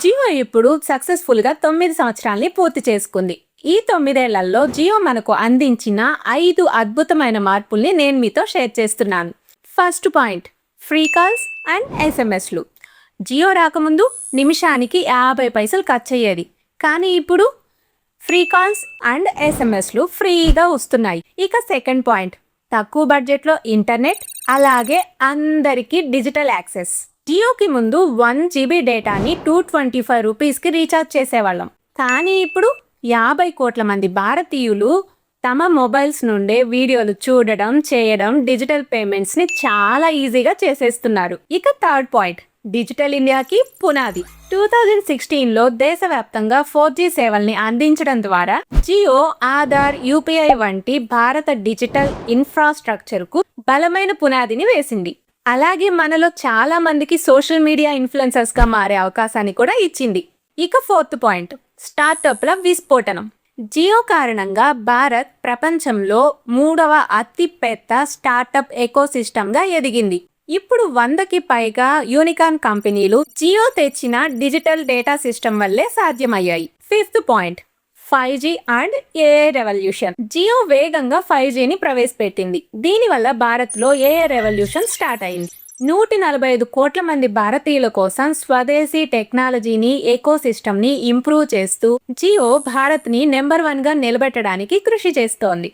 జియో ఇప్పుడు సక్సెస్ఫుల్గా తొమ్మిది సంవత్సరాల్ని పూర్తి చేసుకుంది. ఈ తొమ్మిదేళ్ళలో జియో మనకు అందించిన ఐదు అద్భుతమైన మార్పుల్ని నేను మీతో షేర్ చేస్తున్నాను. First point free calls and ఎస్ఎంఎస్లు Jio రాకముందు నిమిషానికి యాభై పైసలు ఖర్చు అయ్యేది కానీ ఇప్పుడు ఫ్రీ కాల్స్ అండ్ ఎస్ఎంఎస్లు ఫ్రీగా వస్తున్నాయి. ఇక సెకండ్ పాయింట్ తక్కువ బడ్జెట్లో ఇంటర్నెట్ అలాగే అందరికీ డిజిటల్ యాక్సెస్. జియోకి ముందు వన్ జీబీ డేటాని టూ ట్వంటీ ఫైవ్ రూపీస్కి రీఛార్జ్ చేసేవాళ్ళం. కానీ ఇప్పుడు యాభై కోట్ల మంది భారతీయులు తమ మొబైల్స్ నుండే వీడియోలు చూడడం చేయడం డిజిటల్ పేమెంట్స్ని చాలా ఈజీగా చేసేస్తున్నారు. ఇక థర్డ్ పాయింట్ డిజిటల్ ఇండియాకి పునాది. టూ థౌజండ్ సిక్స్టీన్లో దేశవ్యాప్తంగా ఫోర్ జీ సేవల్ని అందించడం ద్వారా జియో ఆధార్ యూపీఐ వంటి భారత డిజిటల్ ఇన్ఫ్రాస్ట్రక్చర్కు బలమైన పునాదిని వేసింది. అలాగే మనలో చాలా మందికి సోషల్ మీడియా ఇన్ఫ్లుయెన్సర్స్గా మారే అవకాశాన్ని కూడా ఇచ్చింది. ఇక ఫోర్త్ పాయింట్ స్టార్టప్ల విస్ఫోటనం. జియో కారణంగా భారత్ ప్రపంచంలో మూడవ అతిపెద్ద స్టార్టప్ ఎకోసిస్టమ్గా ఎదిగింది. ఇప్పుడు వందకి పైగా యూనికాన్ కంపెనీలు జియో తెచ్చిన డిజిటల్ డేటా సిస్టమ్ వల్లే సాధ్యమయ్యాయి. Fifth point five G and AA revolution. Jio వేగంగా ఫైవ్ జీని ప్రవేశపెట్టింది. దీనివల్ల భారత్లో ఏఏ రెవల్యూషన్ స్టార్ట్ అయింది. నూట నలభై ఐదు కోట్ల మంది భారతీయుల కోసం స్వదేశీ టెక్నాలజీని ఎకో ని ఇంప్రూవ్ చేస్తూ జియో భారత్ని నెంబర్ వన్గా నిలబెట్టడానికి కృషి చేస్తోంది.